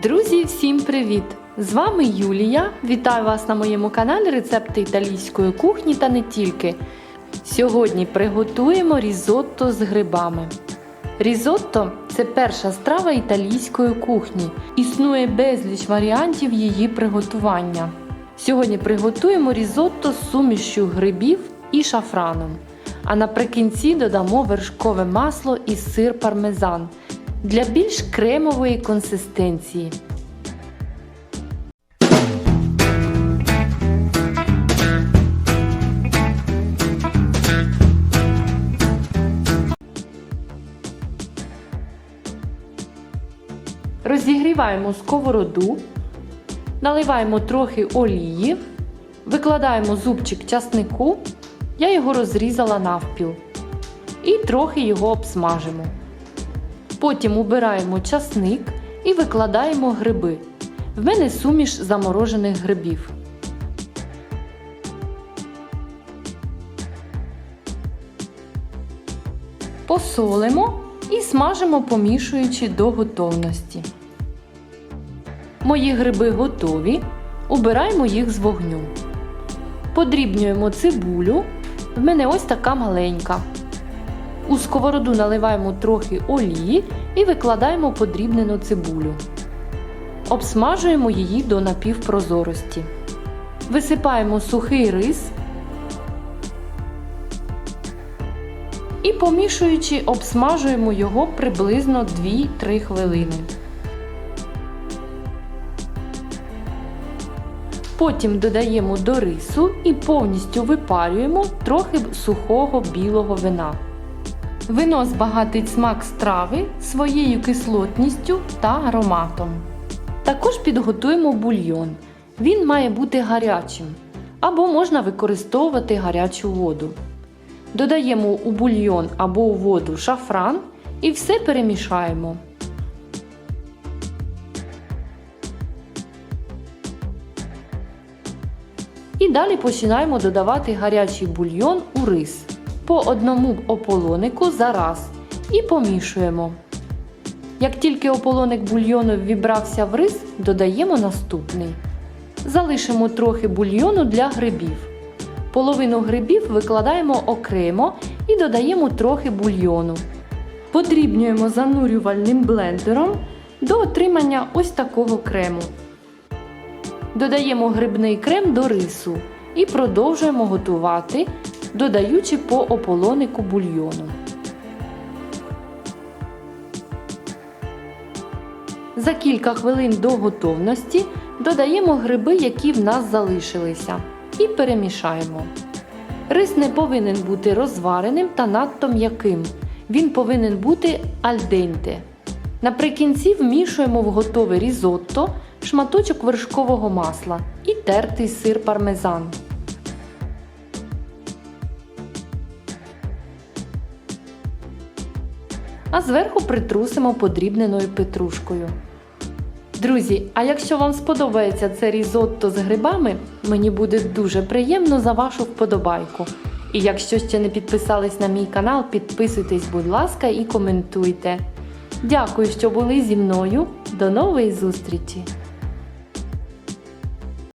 Друзі, всім привіт! З вами Юлія. Вітаю вас на моєму каналі Рецепти італійської кухні та не тільки. Сьогодні приготуємо різотто з грибами. Різотто це перша страва італійської кухні. Існує безліч варіантів її приготування. Сьогодні приготуємо різотто з сумішю грибів і шафраном. А наприкінці додамо вершкове масло і сир пармезан для більш кремової консистенції. Розігріваємо сковороду, наливаємо трохи олії, викладаємо зубчик часнику, я його розрізала навпіл, і трохи його обсмажимо. Потім убираємо часник і викладаємо гриби. В мене суміш заморожених грибів. Посолимо і смажимо, помішуючи до готовності. Мої гриби готові. Убираємо їх з вогню. Подрібнюємо цибулю. В мене ось така маленька. У сковороду наливаємо трохи олії і викладаємо подрібнену цибулю. Обсмажуємо її до напівпрозорості. Висипаємо сухий рис і помішуючи, обсмажуємо його приблизно 2-3 хвилини. Потім додаємо до рису і повністю випарюємо трохи сухого білого вина. Вино збагатить смак страви своєю кислотністю та ароматом. Також підготуємо бульйон. Він має бути гарячим або можна використовувати гарячу воду. Додаємо у бульйон або у воду шафран і все перемішаємо. І далі починаємо додавати гарячий бульйон у рис по одному ополонику за раз і помішуємо. Як тільки ополоник бульйону ввібрався в рис, додаємо наступний. Залишимо трохи бульйону для грибів. Половину грибів викладаємо окремо і додаємо трохи бульйону. Подрібнюємо занурювальним блендером до отримання ось такого крему. Додаємо грибний крем до рису і продовжуємо готувати, додаючи по ополонику бульйону. За кілька хвилин до готовності додаємо гриби, які в нас залишилися, і перемішаємо. Рис не повинен бути розвареним та надто м'яким. Він повинен бути альденте. Наприкінці вмішуємо в готове різотто шматочок вершкового масла і тертий сир пармезан. А зверху притрусимо подрібненою петрушкою. Друзі, а якщо вам сподобається це різотто з грибами, мені буде дуже приємно за вашу вподобайку. І якщо ще не підписались на мій канал, підписуйтесь, будь ласка, і коментуйте. Дякую, що були зі мною. До нової зустрічі!